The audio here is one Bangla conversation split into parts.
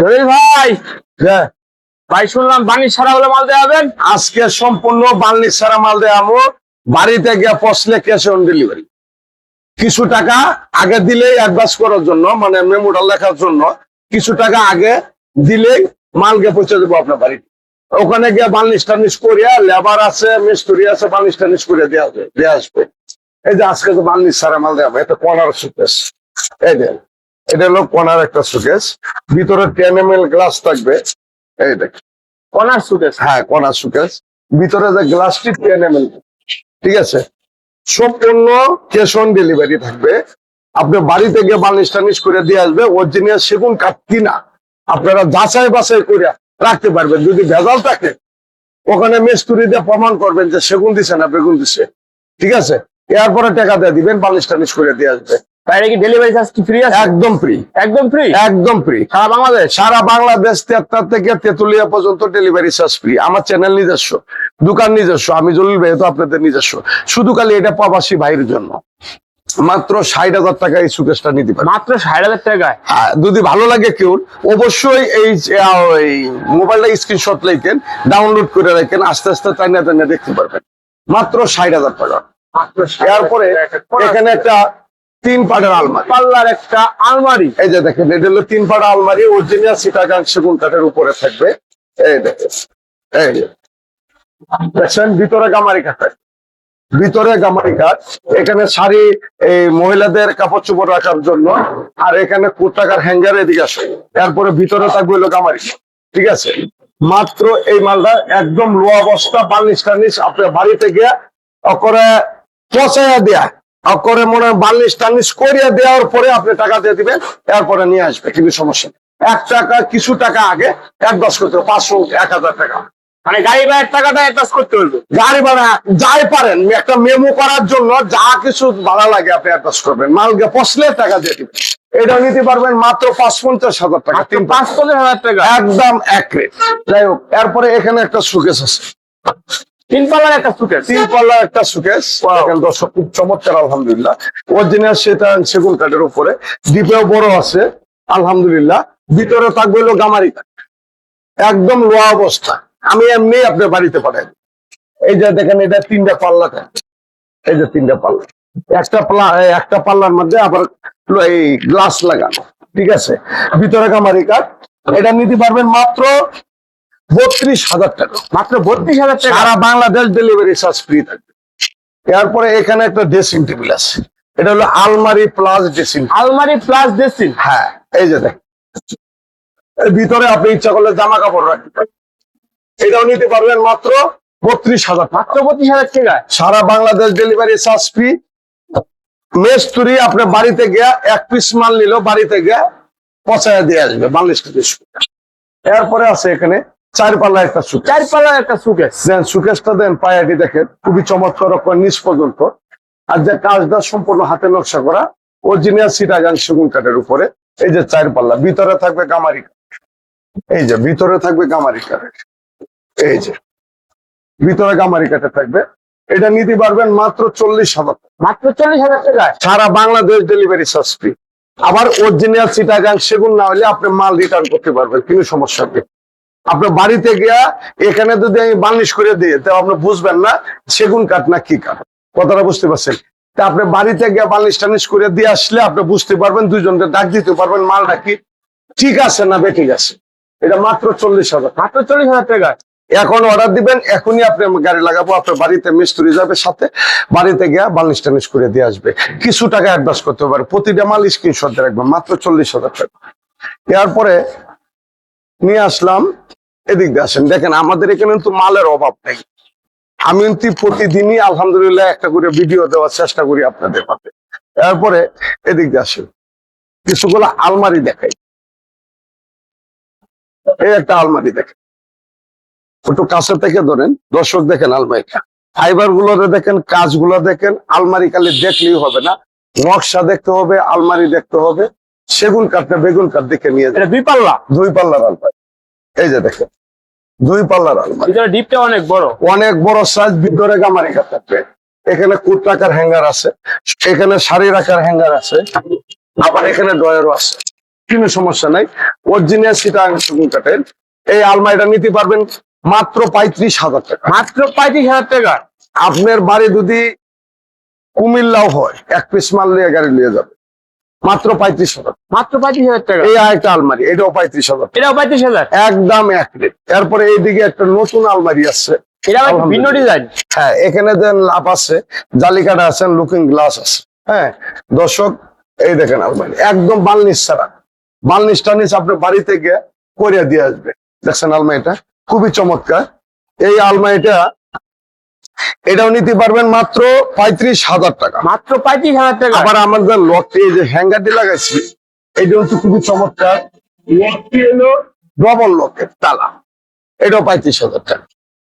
জলিল ভাই। ভাই শুনলাম বাণিজ্য সারা হলে মাল দেওয়াবেন আজকে সম্পূর্ণ বার্লি সারা মাল দেয় আমো বাড়িতে গিয়ে পৌঁছলে ক্যাশ অন ডেলিভারি কিছু টাকা আগে দিলেই অ্যাডভান্স করার জন্য মানে মেমোটা লেখার জন্য কিছু টাকা আগে দিলেই মাল গিয়ে পৌঁছে দেবো আপনার বাড়িতে। ওখানে গিয়ে বার্নিশ টার্নিশ করিয়া লেবার আছে মিস্ত্রি আছে বার্নিশ টার্নিশ করে দেওয়া দেওয়া আসবে। এই যে আজকে তো বার্নিশ সারা মাল দেওয়া হবে এটা কর্নার সুকেস এই যে এটা হলো কর্নার একটা সুকেস ভিতরে টেন এম এল গ্লাস থাকবে। এই দেখ। কনার সুকেস হ্যাঁ কণা সুকেস ভিতরে যে গ্লাসটি টেন এম ঠিক আছে? সম্পূর্ণ ক্যাশ অন ডেলিভারি থাকবে। আপনি বাড়িতে গিয়ে বার্নিশ টার্নিশ করে দিয়ে আসবে। অরিজিনাল সেগুন কাটতি না। আপনারা যাচাই বাছাই করে রাখতে পারবেন। যদি ভেজাল থাকে ওখানে মিস্ত্রি দিয়ে প্রমাণ করবেন যে সেগুন দিছে না বেগুন দিছে। ঠিক আছে? এরপরে টাকা দিয়ে দিবেন বার্নিশ টার্নিশ করে দিয়ে আসবে। বাইরে কি ডেলিভারি চার্জ কি ফ্রি আছে? একদম ফ্রি একদম ফ্রি একদম ফ্রি সারা বাংলাদেশ? সারা বাংলাদেশ তিয়াত্তর থেকে তেতুলিয়া পর্যন্ত ডেলিভারি চার্জ ফ্রি আমার চ্যানেল নিজস্ব দোকান নিজস্ব আমি জলিল ভাই তো আপনাদের নিজস্ব। শুধু খালি এটা প্রবাসী ভাইয়ের জন্য। মাত্র ষাট হাজার টাকা এই সুকেশটা নিতে পারে মাত্র ষাট হাজার টাকায়? যদি ভালো লাগে কেউ অবশ্যই এই মোবাইলটা স্ক্রিনশট লেখেন ডাউনলোড করে রাখেন আস্তে আস্তে টাইনা টাইনা দেখতে পারবেন। মাত্র ষাট হাজার টাকা। এরপরে এখানে একটা তিন পাটের আলমারি। পাল্লার একটা আলমারি। এই যে দেখেন এটা হলো তিন পাড়া আলমারি অরিজিনাল সিটাগাং সেগুন কাঠের উপরে থাকবে। এই দেখেন এই দেখছেন ভিতরে গামারি কাঠ ভিতরে গামারি কাঠ এখানে শাড়ি এই মহিলাদের কাপড় চোপড় রাখার জন্য আর এখানে কোটাকার হ্যাঙ্গার এদিকে আসে। এরপরে ভিতরে থাকবে হলো গামারি ঠিক আছে? মাত্র এই মালটা একদম লো বস্তা বার্নিশ টার্নিশ আপনার বাড়িতে গিয়া করে পচাইয়া দেয়া। করে মনে হয় বার্নিশ টার্নিশ করিয়া দেওয়ার পরে আপনি টাকা দিয়ে দিবেন এরপরে নিয়ে আসবে কিন্তু সমস্যা নেই। এক টাকা কিছু টাকা আগে অ্যাডভান্স করতে হবে পাঁচশো এক হাজার টাকা। মানে গাড়ি ভাড়ার টাকাটা অ্যাটাচ করতে হইবে গাড়ি ভাড়া যাই পারেন একটা মেমো করার জন্য যা কিছু ভাড়া লাগে আপনি অ্যাডভান্স করবেন। মালকে পচলে টাকা দিয়ে দিবেন। এটা নিতে পারবেন মাত্র পাঁচ পঞ্চাশ হাজার টাকা তিন পাঁচ। হাজার টাকা? একদম এক রেট যাই হোক এরপরে এখানে একটা সুকেস আছে। তিন পাল্লার একটা সুকেস তিন পাল্লা একটা সুকেস দর্শক খুব চমৎকার আলহামদুলিল্লাহ। অরিজিনাল সেটা সেগুন কাঠের উপরে। দ্বীপেও বড় আছে আলহামদুলিল্লাহ। ভিতরে থাকবে হলো গামারি কাঠ একদম লোয়া অবস্থা। আমি এমনি আপনার বাড়িতে পাঠাই এই যে দেখেন এটা তিনটা পাল্লা এই যে তিনটা পাল্লা। একটা পাল্লা একটা পাল্লার মধ্যে আবার এই গ্লাস লাগানো। ঠিক আছে? ভিতরে গামারি কাঠ। এটা নিতে পারবেন মাত্র বত্রিশ হাজার টাকা। মাত্র বত্রিশ হাজার টাকা? সারা বাংলাদেশ ডেলিভারি চার্জ ফ্রি থাকবে। এরপরে এখানে একটা ড্রেসিং টেবিল আছে। এটা হলো আলমারি প্লাস ড্রেসিং আলমারি প্লাস ড্রেসিং হ্যাঁ এই যে দেখ। ভিতরে আপনি ইচ্ছা করলে জামা কাপড় রাখতে পারেন। এটাও নিতে পারবেন মাত্র বত্রিশ হাজার মাত্র বত্রিশ হাজার টাকা? সারা বাংলাদেশ ডেলিভারি চার্জ ফ্রি মেস্তুরি আপনার বাড়িতে গিয়া এক পিস মাল নিল বাড়িতে গিয়া পচায় দিয়ে আসবে বাংলাদেশ এরপরে আছে এখানে চার পাল্লা একটা সুখ চার পাল্লার একটা সুকেস দেন সুকেশটা দেন পায়াটি দেখেন খুবই চমৎকার নিচ পর্যন্ত। আর যে কাজটা সম্পূর্ণ হাতে নকশা করা অরিজিনাল সিটাগান সেগুন কাঠের উপরে এই যে চার পাল্লা ভিতরে থাকবে গামারি এই যে ভিতরে থাকবে গামারি কাঠ। এই যে ভিতরে গামারি কাঠে থাকবে। এটা নিতে পারবেন মাত্র চল্লিশ হাজার মাত্র চল্লিশ হাজার টাকায় সারা বাংলাদেশ ডেলিভারি চার্জ ফ্রি আবার অরিজিনাল সিটাগাং সেগুন না হলে আপনি মাল রিটার্ন করতে পারবেন কোনো সমস্যা নেই। আপনার বাড়িতে গিয়া এখানে যদি আমি বার্নিশ করে দিই তো আপনি বুঝবেন না সেগুন কাঠ না কি কাঠ। কথাটা বুঝতে পারছেন? তা আপনি বাড়িতে গিয়া বার্নিশ টার্নিশ করে দিয়ে আসলে আপনি বুঝতে পারবেন দুইজনকে ডাক দিতে পারবেন মালটা কি ঠিক আছে না বে ঠিক আছে এটা মাত্র চল্লিশ হাজার। মাত্র চল্লিশ হাজার টাকা? এখন অর্ডার দিবেন এখনই আপনি গাড়ি লাগাবো আপনার বাড়িতে মিস্ত্রি যাবে সাথে বাড়িতে গিয়ে বার্নিশ টানিশ করে দিয়ে আসবে। কিছু টাকা অ্যাডভান্স করতে পারে প্রতিটা মাল স্ক্রিনশট রাখবেন মাত্র চল্লিশ হাজার টাকা। এরপরে নিয়ে আসলাম। এদিক দিয়ে আসেন। দেখেন, আমাদের এখানে তো মালের অভাব নেই। আমি কিন্তু প্রতিদিনই আলহামদুলিল্লাহ একটা করে ভিডিও দেওয়ার চেষ্টা করি আপনাদের পাতে এরপরে এদিক দিয়ে আসেন। কিছুগুলো আলমারি দেখাই। এই একটা আলমারি দেখেন। একটু কাছে থেকে ধরেন। দর্শক দেখেন আলমারিটা। ফাইবার গুলোতে দেখেন, কাজগুলো দেখেন। আলমারি খালি দেখলেই হবে না। নকশা দেখতে হবে, আলমারি দেখতে হবে। সেগুন কাঠটা বেগুন কাঠ দেখে নিয়ে যায় দুই পাল্লা। দুই পাল্লার আলমারি এই যে দেখেন দুই পাল্লার আলমারি ডিপটা অনেক বড়। অনেক বড় সাইজ ভিতরে গামারি কাঠ থাকবে। এখানে কুট রাখার হ্যাঙ্গার আছে এখানে শাড়ি রাখার হ্যাঙ্গার আছে আবার এখানে ড্রয়ারও আছে। কোনো সমস্যা নাই। অরিজিনাল সিটাং সেগুন কাঠের। এই আলমারিটা নিতে পারবেন মাত্র পঁয়ত্রিশ হাজার টাকা। মাত্র পঁয়ত্রিশ হাজার টাকা। আপনার বাড়ি যদি কুমিল্লাও হয় এক পিস মাল নিয়ে গাড়ি নিয়ে যাবে। মাত্র পঁয়ত্রিশ হাজার। মাত্র পঁয়ত্রিশ হাজার টাকা? এই আরেকটা আলমারি এটাও পঁয়ত্রিশ হাজার। এটাও পঁয়ত্রিশ হাজার? একদম এক রেট এরপরে এইদিকে একটা নতুন আলমারি আছে এটা ভিন্ন ডিজাইন। হ্যাঁ এখানে দেন লাভ আছে জালিকাটা আছে লুকিং গ্লাস আছে। হ্যাঁ দর্শক এই দেখেন আলমারি। একদম ছাড়া। টানিস আপনার বাড়িতে গিয়ে দিয়ে আসবে। দেখছেন আলমারিটা? খুবই চমৎকার। এই আলমারিটা এটাও নিতে পারবেন মাত্র পঁয়ত্রিশ হাজার টাকা। মাত্র পঁয়ত্রিশ হাজার টাকা? আবার আমাদের লকটি এই যে হ্যাঙ্গারটি লাগাইছি এটা কিন্তু খুবই চমৎকার। লকটি হলো ডবল লকের তালা। এটাও পঁয়ত্রিশ হাজার টাকা।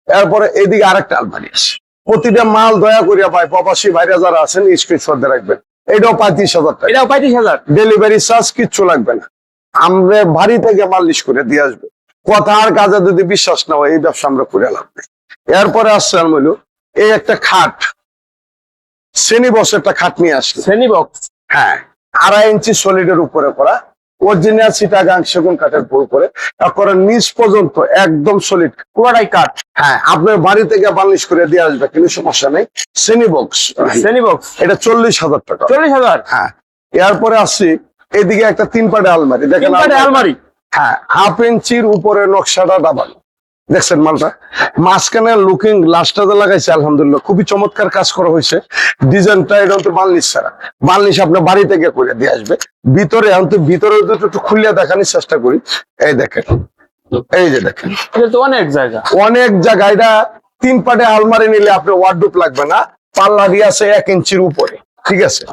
এরপরে এদিকে আরেকটা আলমারি আছে। প্রতিটা মাল দয়া করিয়া পাই প্রবাসী ভাইরা যারা আছেন স্ক্রিনশট রাখবেন। এটাও পঁয়ত্রিশ হাজার টাকা। এটাও পঁয়ত্রিশ হাজার? ডেলিভারি চার্জ কিচ্ছু লাগবে না। আমরা বাড়ি থেকে মালিশ করে দিয়ে আসবে। কথা আর কাজে যদি বিশ্বাস না হয় এই ব্যবসা আমরা করে লাগবে এরপরে আসছে আমি এই একটা খাট। শ্রেণি বসে একটা খাট নিয়ে আসলো। শ্রেণি বক্স হ্যাঁ আড়াই ইঞ্চি সলিডের উপরে করা অরিজিনাল সিটাগাং সেগুন কাঠের নিচ পর্যন্ত একদম সলিড পুরোটাই কাঠ। হ্যাঁ আপনার বাড়ি থেকে বার্নিশ করে দিয়ে আসবে কিন্তু সমস্যা নেই। শ্রেণি বক্স শ্রেণি বক্স এটা চল্লিশ হাজার টাকা। চল্লিশ হাজার? হ্যাঁ এরপরে আসছি এদিকে একটা তিন পাটে আলমারি। দেখেন আলমারি। হ্যাঁ হাফ ইঞ্চির উপরে নকশাটা ডাবাল দেখছেন মালটা? মাঝখানে লুকিং গ্লাসটা যে লাগাইছে আলহামদুলিল্লাহ খুবই চমৎকার কাজ করা হয়েছে। ডিজাইনটা এটা তো বার্নিশ ছাড়া। বার্নিশ আপনার বাড়ি থেকে করে দিয়ে আসবে। ভিতরে এখন তো ভিতরে একটু খুলিয়া দেখানোর চেষ্টা করি এই দেখেন এই যে দেখেন। এটা তো অনেক জায়গা। অনেক জায়গায় এটা তিন পাটে আলমারি নিলে আপনার ওয়ার্ডরোব লাগবে না। পাল্লা দিয়ে আছে এক ইঞ্চির উপরে ঠিক আছে?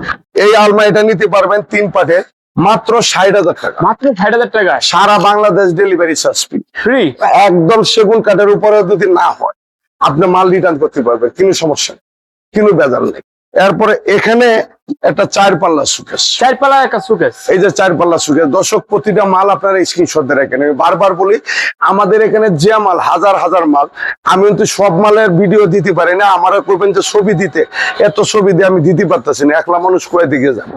এই আলমারিটা নিতে পারবেন তিন পাটে। মাত্র ষাট হাজার টাকা। মাত্র ষাট হাজার টাকা? সারা Bangladesh delivery charge free free একদম সেগুন কাঠের উপরে যদি না হয় আপনি মাল রিটার্ন করতে পারবেন কোনো সমস্যা নেই। কোনো বেজাল নেই। এরপরে এখানে একটা চার পাল্লা সুকেশ চার পালা একটা সুকেস। এই যে চার পাল্লা সুকেশ দর্শক প্রতিটা মাল আপনারা স্ক্রিনশট রাখেন। আমি বারবার বলি আমাদের এখানে যে মাল হাজার হাজার মাল আমি কিন্তু সব মালের ভিডিও দিতে পারি না আমারও করবেন যে ছবি দিতে। এত ছবি দিয়ে আমি দিতে পারতেছি না একলা মানুষ কয়ে দিকে যাব?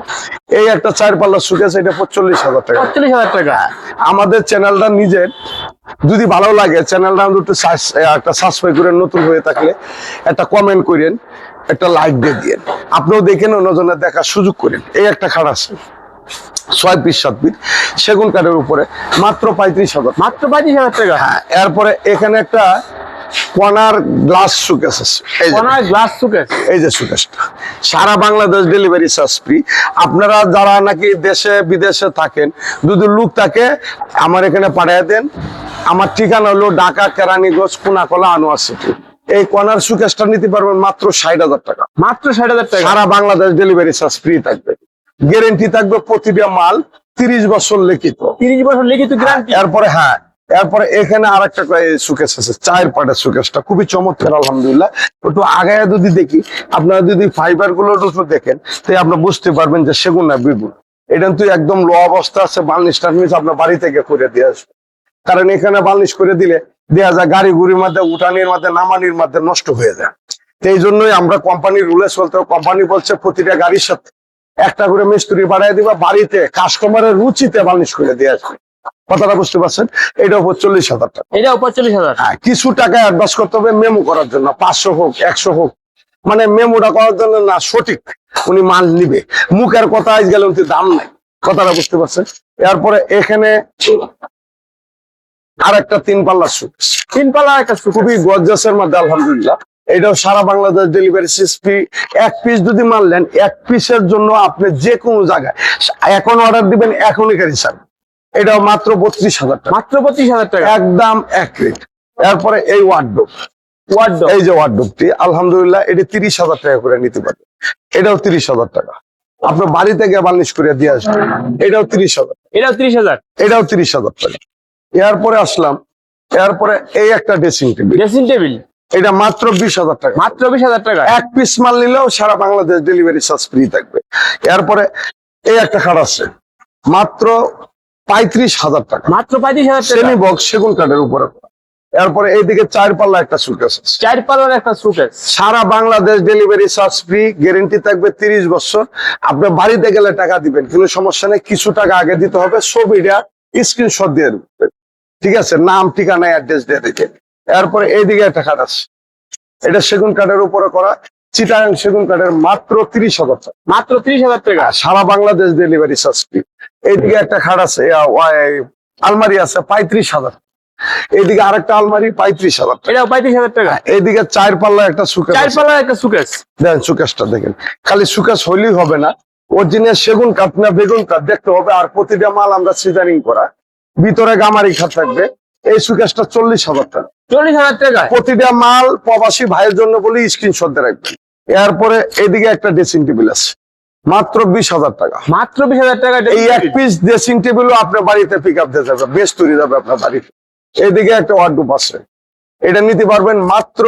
এই একটা চার পাল্লা সুকেশ এটা পঁচল্লিশ হাজার টাকা। পঁয়ত্রিশ হাজার টাকা। আমাদের চ্যানেলটা নিজের। যদি ভালো লাগে চ্যানেলটা একটু একটা সাবস্ক্রাইব করেন নতুন হয়ে থাকলে একটা কমেন্ট করেন। একটা লাইক দিয়ে দিয়েন। আপনিও দেখেন অন্যজনের দেখার সুযোগ করেন। এই একটা খাট আছে ছয় পিস সাত পিস সেগুন কাঠের উপরে মাত্র পঁয়ত্রিশ হাজার। মাত্র পঁয়ত্রিশ হাজার টাকা? হ্যাঁ এরপরে এখানে একটা কনার গ্লাস সুকেস আছে। ওনার গ্লাস সুকেস এই যে সুকেশটা সারা বাংলাদেশ ডেলিভারি চার্জ ফ্রি আপনারা যারা নাকি দেশে বিদেশে থাকেন যদি লোক থাকে আমার এখানে পাঠিয়ে দেন। আমার ঠিকানা হলো ঢাকা কেরানীগঞ্জ কোনাকলা আনোয়ার সিটি। এই কর্নার সুকেশটা নিতে পারবেন মাত্র ষাট হাজার টাকা। মাত্র ষাট হাজার টাকা? সারা বাংলাদেশ ডেলিভারি চার্জ ফ্রি থাকবে। গ্যারেন্টি থাকবে প্রতিটা মাল তিরিশ বছর লিখিত। তিরিশ বছর লিখিত গ্যারান্টি এরপরে হ্যাঁ এরপরে এখানে আর একটা সুকেশ আছে চায়ের পাটের সুকেশটা খুবই চমৎকার আলহামদুলিল্লাহ। একটু আগে যদি দেখি আপনারা যদি ফাইবারগুলো একটু দেখেন তাই আপনারা বুঝতে পারবেন যে সেগুন না বিগুন। এটা কিন্তু একদম লো অবস্থা আছে বার্নিশ টার্নিশ আপনার বাড়ি থেকে করে দিয়ে আসবে। কারণ এখানে বার্নিশ করে দিলে দেয়া যায় গাড়ি গুড়ির মধ্যে উঠানির মধ্যে নামানির মধ্যে নষ্ট হয়ে যায়। এই জন্যই আমরা কোম্পানির রুলে চলতে কোম্পানি বলছে প্রতিটা গাড়ির সাথে একটা করে মিস্ত্রি বাড়াই দিবা বাড়িতে কাস্টমারের রুচিতে বার্নিশ করে দিয়ে আসবে কথাটা বুঝতে পারছেন? এটা উপর চল্লিশ হাজার টাকা। এটা পঁয়তাল্লিশ হাজার? হ্যাঁ কিছু টাকা অ্যাডভান্স করতে হবে মেমো করার জন্য। পাঁচশো হোক একশো হোক। মানে মেমোটা করার জন্য না সঠিক। উনি মাল নিবে। মুখের কথা আজ গেলে দাম নাই। কথাটা বুঝতে পারছেন? এরপরে এখানে আর একটা তিন পাল্লা সুট তিন পাল্লা একটা খুবই গর্জাসের মধ্যে আলহামদুলিল্লাহ। এটাও সারা বাংলাদেশ ডেলিভারি ফ্রি এক পিস যদি মানলেন এক পিসের জন্য আপনি যে কোনো জায়গায় এখন অর্ডার দিবেন এখনই গাড়ি স্যার এটাও মাত্র বত্রিশ হাজার টাকা। মাত্র পঁচিশ হাজার টাকা? একদম এক রেট এরপরে এই ওয়ার্ডরোব ওয়ার্ড এই যে ওয়ার্ডরোবটি আলহামদুলিল্লাহ এটি তিরিশ হাজার টাকা করে নিতে পারবে। এটাও তিরিশ হাজার টাকা। আপনার বাড়ি থেকে বার্নিশ করে দিয়ে আসবেন। এটাও তিরিশ হাজার। এটাও তিরিশ হাজার? এটাও তিরিশ হাজার টাকা। এরপরে আসলাম এরপরে এই একটা ড্রেসিং টেবিল ড্রেসিং টেবিল এটা মাত্র বিশ হাজার টাকা। মাত্র বিশ হাজার টাকা? এক পিস মাল নিলেও সারা বাংলাদেশ ডেলিভারি চার্জ ফ্রি থাকবে। এরপরে এই একটা খাট আছে মাত্র পঁয়ত্রিশ হাজার টাকা। মাত্র পঁয়ত্রিশ হাজার টাকা? সেমি বক্স সেগুন কাঠের উপরে। এরপরে এইদিকে চার পাল্লা একটা আছে। চার পাল্লার একটা সুকেস সারা Bangladesh delivery charge free guarantee থাকবে তিরিশ বছর। আপনি বাড়িতে গেলে টাকা দিবেন কিন্তু সমস্যা নেই। কিছু টাকা আগে দিতে হবে ছবিটা স্ক্রিনশট দিয়ে দেবেন। ঠিক আছে নাম ঠিকানা অ্যাড্রেস দিয়ে দিকে এরপরে এইদিকে একটা খাট আছে। এটা সেগুন কাঠের উপরে করা। চিটাগাং সেগুন কাঠের মাত্র তিরিশ হাজার টাকা। মাত্র ত্রিশ হাজার টাকা? সারা বাংলাদেশ ডেলিভারি চার্জ ফ্রি এইদিকে একটা খাট আছে আলমারি আছে পঁয়ত্রিশ হাজার। এইদিকে আরেকটা আলমারি পঁয়ত্রিশ হাজার টাকা। পঁয়ত্রিশ হাজার টাকা? এইদিকে চার পাল্লা একটা সুকেশ চার আছে। পাল্লার একটা সুকেস দেখেন সুকেশটা দেখেন। খালি সুকেশ হইলেই হবে না। ওর অরিজিনাল সেগুন কাঠ না বেগুন কাঠ দেখতে হবে। আর প্রতিটা মাল আমরা সিজারিং করা। ভিতরে গামারি খাট থাকবে। এই সুকেশটা চল্লিশ হাজার টাকা। চল্লিশ হাজার টাকা প্রতিটা মাল প্রবাসী ভাইয়ের জন্য বলে স্ক্রিনশট দিয়ে রাখবেন। এরপরে এদিকে একটা ড্রেসিং টেবিল আছে। মাত্র বিশ হাজার টাকা। মাত্র বিশ হাজার টাকা এই এক পিস ড্রেসিং টেবিলও আপনার বাড়িতে পিক আপ দিয়ে যাবে বেশ তৈরি যাবে আপনার বাড়িতে। এদিকে একটা ওয়ার্ডরোব আছে। এটা নিতে পারবেন মাত্র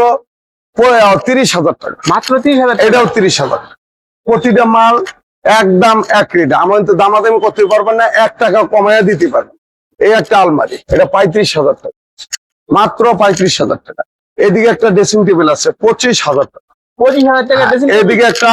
তিরিশ হাজার টাকা। মাত্র তিরিশ হাজার এটাও তিরিশ হাজার প্রতিটা মাল একদম এক রেট। আমার তো দামাদামি করতে পারবেন না এক টাকা কমাইয়া দিতে পারবেন। এই একটা আলমারি এটা পঁয়ত্রিশ হাজার টাকা। মাত্র পঁয়ত্রিশ হাজার টাকা। এদিকে একটা ড্রেসিং টেবিল আছে পঁচিশ হাজার টাকা। পঁচিশ হাজার টাকা এদিকে একটা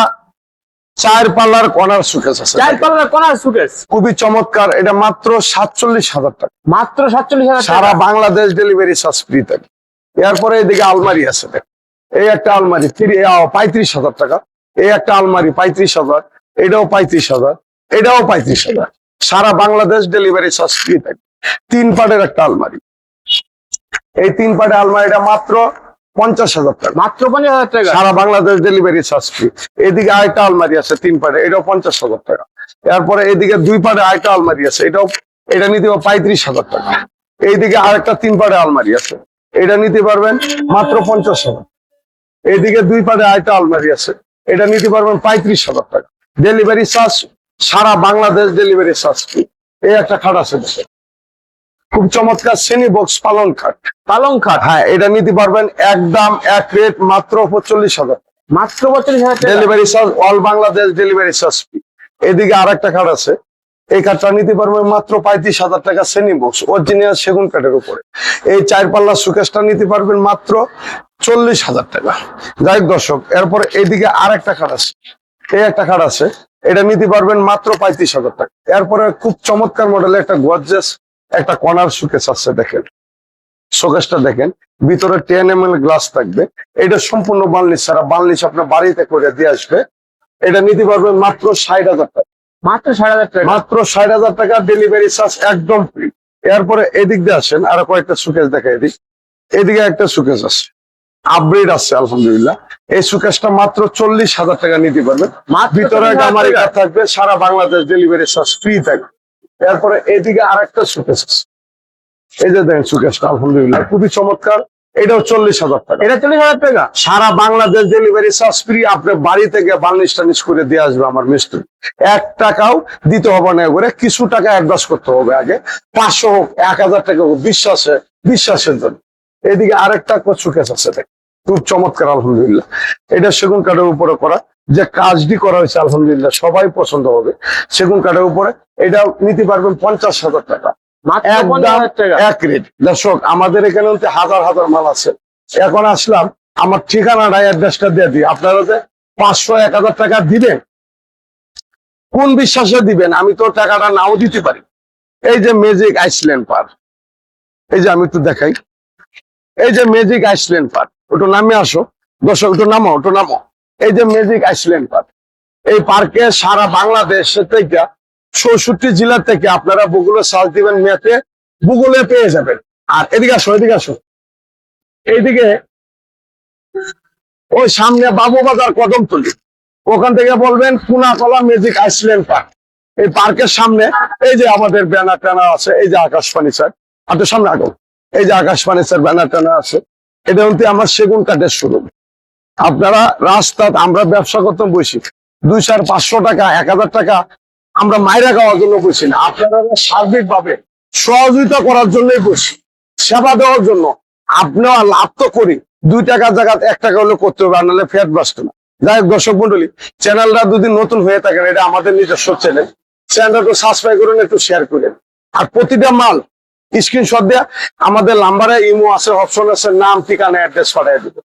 চার পাল্লার কর্নার সুকেস আছে। চার পাল্লার কোনার সুকেস খুবই চমৎকার এটা মাত্র সাতচল্লিশ হাজার টাকা। মাত্র সাতচল্লিশ হাজার সারা বাংলাদেশ ডেলিভারি চার্জ ফ্রি থাকে এরপরে এদিকে আলমারি আছে দেখ। এই একটা আলমারি তিরি- পঁয়ত্রিশ হাজার টাকা। এই একটা আলমারি পঁয়ত্রিশ হাজার। এটাও পঁয়ত্রিশ হাজার। এটাও পঁয়ত্রিশ হাজার। সারা বাংলাদেশ ডেলিভারি চার্জ ফ্রি থাকে তিন পাটের একটা আলমারি। এই তিন পাটের আলমারিটা মাত্র পঞ্চাশ হাজার টাকা। মাত্র পঞ্চাশ হাজার টাকা? সারা বাংলাদেশ ডেলিভারি চার্জ ফ্রি এদিকে আরেকটা আলমারি আছে তিন পাটে এটাও পঞ্চাশ হাজার টাকা। এরপরে এদিকে দুই পাটে আরেকটা আলমারি আছে এটাও এটা নিতে পঁয়ত্রিশ হাজার টাকা। এইদিকে আরেকটা তিন পাটে আলমারি আছে এটা নিতে পারবেন মাত্র পঞ্চাশ হাজার। এইদিকে দুই পাটে আরেকটা আলমারি আছে এটা নিতে পারবেন পঁয়ত্রিশ হাজার টাকা। ডেলিভারি চার্জ সারা বাংলাদেশ ডেলিভারি চার্জ ফ্রি এই একটা খাট আছে। খুব চমৎকার শ্রেণি বক্স পালং খাট। পালং খাট হ্যাঁ এটা নিতে পারবেন একদম এক রেট মাত্র পঁচল্লিশ হাজার মাত্র পঁয়তাল্লিশ হাজার delivery charge all Bangladesh delivery charge এদিকে আর একটা কার্ড আছে। এই কার্ডটা নিতে পারবেন মাত্র পঁয়ত্রিশ হাজার টাকা শ্রেণি বক্স অরিজিনাল সেগুন কাঠের উপরে। এই চার পাল্লা সুকেশটা নিতে পারবেন মাত্র চল্লিশ হাজার টাকা। যাই দর্শক এরপর এইদিকে আর একটা কার্ড আছে। এই একটা কার্ড আছে এটা নিতে পারবেন মাত্র পঁয়ত্রিশ হাজার টাকা। এরপরে খুব চমৎকার মডেলের একটা গর্জেস একটা কর্নার সুকেশ আছে দেখেন। শোকেসটা দেখেন। ভিতরে টেন এম এল গ্লাস থাকবে। এটা সম্পূর্ণ বার্নিশ ছাড়া বার্নিশ আপনার বাড়িতে করে দিয়ে আসবে। এটা নিতে পারবেন মাত্র ষাট হাজার টাকা। মাত্র ষাট হাজার টাকা। মাত্র ষাট হাজার টাকা ডেলিভারি চার্জ একদম ফ্রি এরপরে এদিক দিয়ে আসেন আর কয়েকটা সুকেস দেখা এদিক এদিকে একটা সুকেস আছে। আপগ্রেড আছে আলহামদুলিল্লাহ। এই সুকেশটা মাত্র চল্লিশ হাজার টাকা নিতে পারবেন। ভিতরে 40,000 গামারি টাকা। থাকবে সারা বাংলাদেশ ডেলিভারি চার্জ ফ্রি থাকবে। এরপরে এদিকে আর একটা আছে। এই যে দেখেন সুকেসটা আলহামদুলিল্লাহ খুবই চমৎকার। এটাও চল্লিশ হাজার টাকা। এটা চল্লিশ হাজার টাকা? সারা বাংলাদেশ ডেলিভারি চার্জ ফ্রি আপনি বাড়ি থেকে বার্নিশ টার্নিশ করে দিয়ে আসবে আমার মিস্ত্রি। এক টাকাও দিতে হবে না করে কিছু টাকা অ্যাডভান্স করতে হবে আগে। পাঁচশো হোক এক হাজার টাকা হোক বিশ্বাসে বিশ্বাসের জন্য। এদিকে আরেকটা সুকেস আছে দেখ খুব চমৎকার আলহামদুলিল্লাহ। এটা সেগুন কাঠের উপরে করা। যে কাজটি করা হয়েছে আলহামদুলিল্লাহ সবাই পছন্দ হবে। সেগুন কাঠের উপরে এটা নিতে পারবেন পঞ্চাশ হাজার টাকা। এক রেট। দর্শক আমাদের এখানে হাজার হাজার মাল আছে। এখন আসলাম আমার ঠিকানাটা অ্যাড্রেসটা দিয়ে দিই। আপনারা যে পাঁচশো এক হাজার টাকা দিবেন কোন বিশ্বাসে দিবেন আমি তো টাকাটা নাও দিতে পারি। এই যে ম্যাজিক আইসল্যান্ড পার এই যে আমি একটু দেখাই। এই যে ম্যাজিক আইসল্যান্ড পার ওটা নামে আসো। দর্শক একটু নামো ওটা নামো এই যে ম্যাজিক আইসল্যান্ড পার্ক এই পার্কে সারা বাংলাদেশ থেকে চৌষট্টি জেলা থেকে আপনারা গুগলে সার্চ দিবেন ম্যাপে গুগলে পেয়ে যাবেন। আর এদিকে আসো এদিকে আসো। এইদিকে ওই সামনে বাবু বাজার কদমতলি, ওখান থেকে বলবেন কুনাকলা ম্যাজিক আইসল্যান্ড পার্ক এই পার্কের সামনে, এই যে আমাদের ব্যানার টানা আছে, এই যে আকাশ ফার্নিচার আপনার সামনে আগো এই যে আকাশ ফার্নিচার ব্যানার টানা আছে। এটা হচ্ছে আমার সেগুন কাঠের শোরুম। আপনারা রাস্তা, আমরা ব্যবসা করতে বসি দুই চার পাঁচশো টাকা, এক হাজার টাকা আমরা মাইরা খাওয়ার জন্য বসি না। আপনারা সার্বিক ভাবে সহযোগিতা করার জন্যই বসি সেবা দেওয়ার জন্য। আপনারা লাভ তো করি, দুই টাকার জায়গাতে এক টাকা হলে করতে হবে, আর নাহলে ফ্যাট বাঁচতে না যাই হোক, দর্শক মন্ডলী, চ্যানেলটা যদি নতুন হয়ে থাকেন এটা আমাদের নিজস্ব চ্যানেল। চ্যানেলটা সাবস্ক্রাইব করুন, একটু শেয়ার করেন। আর প্রতিটা মাল স্ক্রিনশট দেয়া, আমাদের নাম্বারে ইমো আছে অপশন আছে, নাম, ঠিকানা অ্যাড্রেস পাঠিয়ে দেবেন